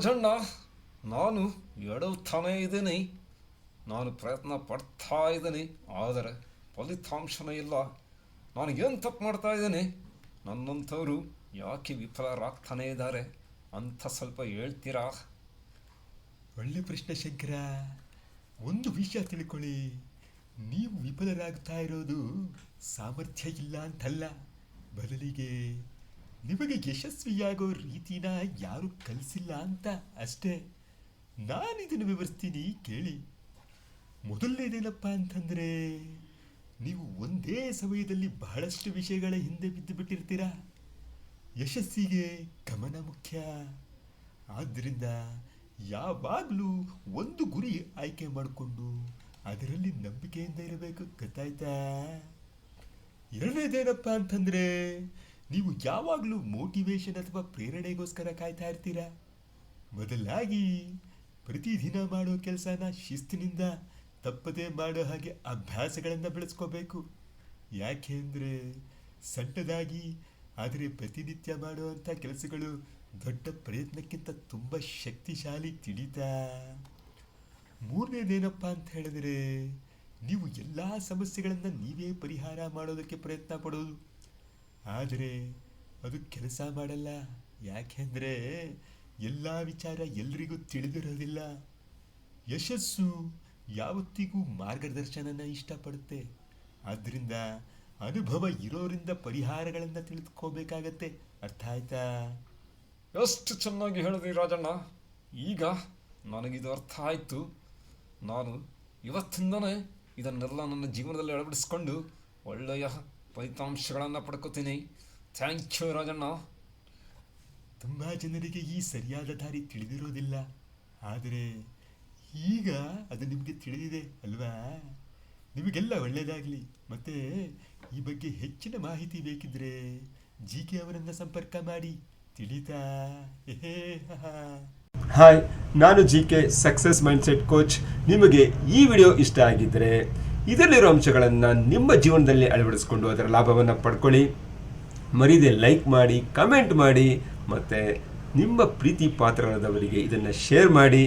ರಾಜಣ್ಣ ನಾನು ಎಡುತ್ತಾನೇ ಇದ್ದೀನಿ. ನಾನು ಪ್ರಯತ್ನ ಪಡ್ತಾ ಇದ್ದೀನಿ, ಆದರೆ ಫಲಿತಾಂಶನೇ ಇಲ್ಲ. ನಾನು ಏನು ತಪ್ಪು ಮಾಡ್ತಾ ಇದ್ದೀನಿ? ನನ್ನಂಥವರು ಯಾಕೆ ವಿಫಲರಾಗ್ತಾನೇ ಇದ್ದಾರೆ? ಅಂತ ಸ್ವಲ್ಪ ಹೇಳ್ತೀರಾ? ಒಳ್ಳೆ ಪ್ರಶ್ನೆ ಶಂಕರ. ಒಂದು ವಿಷಯ ತಿಳ್ಕೊಳ್ಳಿ. ನೀವು ವಿಫಲರಾಗ್ತಾ ಇರೋದು ಸಾಮರ್ಥ್ಯ ಇಲ್ಲ ಅಂತಲ್ಲ. ಬದಲಿಗೆ ನಿಮಗೆ ಯಶಸ್ವಿಯಾಗೋ ರೀತಿನ ಯಾರು ಕಲಿಸಿಲ್ಲ ಅಂತ ಅಷ್ಟೇ. ನಾನು ಇದನ್ನು ವಿವರಿಸ್ತೀನಿ ಕೇಳಿ. ಮೊದಲನೇದೇನಪ್ಪ ಅಂತಂದರೆ, ನೀವು ಒಂದೇ ಸಮಯದಲ್ಲಿ ಬಹಳಷ್ಟು ವಿಷಯಗಳ ಹಿಂದೆ ಬಿದ್ದು ಬಿಟ್ಟಿರ್ತೀರಾ? ಯಶಸ್ಸಿಗೆ ಗಮನ ಮುಖ್ಯ. ಆದ್ದರಿಂದ ಯಾವಾಗಲೂ ಒಂದು ಗುರಿ ಆಯ್ಕೆ ಮಾಡಿಕೊಂಡು ಅದರಲ್ಲಿ ನಂಬಿಕೆಯಿಂದ ಇರಬೇಕು. ಗೊತ್ತಾಯ್ತಾ? ಎರಡನೇದೇನಪ್ಪ ಅಂತಂದ್ರೆ ನೀವು ಯಾವಾಗಲೂ ಮೋಟಿವೇಶನ್ ಅಥವಾ ಪ್ರೇರಣೆಗೋಸ್ಕರ ಕಾಯ್ತಾ ಇರ್ತೀರಾ? ಮೊದಲಾಗಿ ಪ್ರತಿದಿನ ಮಾಡೋ ಕೆಲಸನ ಶಿಸ್ತಿನಿಂದ ತಪ್ಪದೇ ಮಾಡೋ ಹಾಗೆ ಅಭ್ಯಾಸಗಳನ್ನು ಬೆಳೆಸ್ಕೋಬೇಕು. ಯಾಕೆ ಅಂದರೆ ಸಣ್ಣದಾಗಿ ಆದರೆ ಪ್ರತಿನಿತ್ಯ ಮಾಡುವಂಥ ಕೆಲಸಗಳು ದೊಡ್ಡ ಪ್ರಯತ್ನಕ್ಕಿಂತ ತುಂಬ ಶಕ್ತಿಶಾಲಿ ತಿಳಿತ. ಮೂರನೇದೇನಪ್ಪ ಅಂತ ಹೇಳಿದ್ರೆ, ನೀವು ಎಲ್ಲ ಸಮಸ್ಯೆಗಳನ್ನು ನೀವೇ ಪರಿಹಾರ ಮಾಡೋದಕ್ಕೆ ಪ್ರಯತ್ನ ಪಡೋದು. ಆದರೆ ಅದು ಕೆಲಸ ಮಾಡಲ್ಲ. ಯಾಕೆಂದರೆ ಎಲ್ಲ ವಿಚಾರ ಎಲ್ರಿಗೂ ತಿಳಿದಿರೋದಿಲ್ಲ. ಯಶಸ್ಸು ಯಾವತ್ತಿಗೂ ಮಾರ್ಗದರ್ಶನನ ಇಷ್ಟಪಡುತ್ತೆ. ಆದ್ದರಿಂದ ಅನುಭವ ಇರೋರಿಂದ ಪರಿಹಾರಗಳನ್ನು ತಿಳಿದುಕೋಬೇಕಾಗತ್ತೆ. ಅರ್ಥ ಆಯ್ತಾ? ಎಷ್ಟು ಚೆನ್ನಾಗಿ ಹೇಳಿದ್ರಿ ರಾಜಣ್ಣ. ಈಗ ನನಗಿದು ಅರ್ಥ ಆಯಿತು. ನಾನು ಇವತ್ತಿಂದನೇ ಇದನ್ನೆಲ್ಲ ನನ್ನ ಜೀವನದಲ್ಲಿ ಅಳವಡಿಸ್ಕೊಂಡು ಒಳ್ಳೆಯ ಫಲಿತಾಂಶಗಳನ್ನು ಪಡ್ಕೋತೀನಿ. Thank you Rajanna. ತುಂಬ ಜನರಿಗೆ ಈ ಸರಿಯಾದ ದಾರಿ ತಿಳಿದಿರೋದಿಲ್ಲ. ಆದರೆ ಈಗ ಅದು ನಿಮಗೆ ತಿಳಿದಿದೆ ಅಲ್ವಾ? ನಿಮಗೆಲ್ಲ ಒಳ್ಳೆಯದಾಗಲಿ ಮತ್ತೆ ಈ ಬಗ್ಗೆ ಹೆಚ್ಚಿನ ಮಾಹಿತಿ ಬೇಕಿದ್ರೆ ಜಿ ಕೆ ಅವರನ್ನ ಸಂಪರ್ಕ ಮಾಡಿ. ತಿಳಿತಾ? ಹಾಯ್ ನಾನು G K success mindset coach. ನಿಮಗೆ ಈ ವಿಡಿಯೋ ಇಷ್ಟ ಆಗಿದ್ದರೆ ಇದರಲ್ಲಿರೋ ಅಂಶಗಳನ್ನು ನಿಮ್ಮ ಜೀವನದಲ್ಲಿ ಅಳವಡಿಸಿಕೊಂಡು ಅದರ ಲಾಭವನ್ನು ಪಡ್ಕೊಳ್ಳಿ. ಮರೀದೆ ಲೈಕ್ ಮಾಡಿ ಕಮೆಂಟ್ ಮಾಡಿ, ಮತ್ತು ನಿಮ್ಮ ಪ್ರೀತಿ ಪಾತ್ರರಾದವರಿಗೆ ಇದನ್ನು ಶೇರ್ ಮಾಡಿ.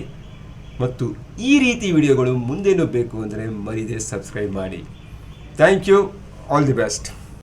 ಮತ್ತು ಈ ರೀತಿ ವಿಡಿಯೋಗಳು ಮುಂದೇನು ಬೇಕು ಅಂದರೆ ಮರೀದೆ ಸಬ್ಸ್ಕ್ರೈಬ್ ಮಾಡಿ. Thank you all the best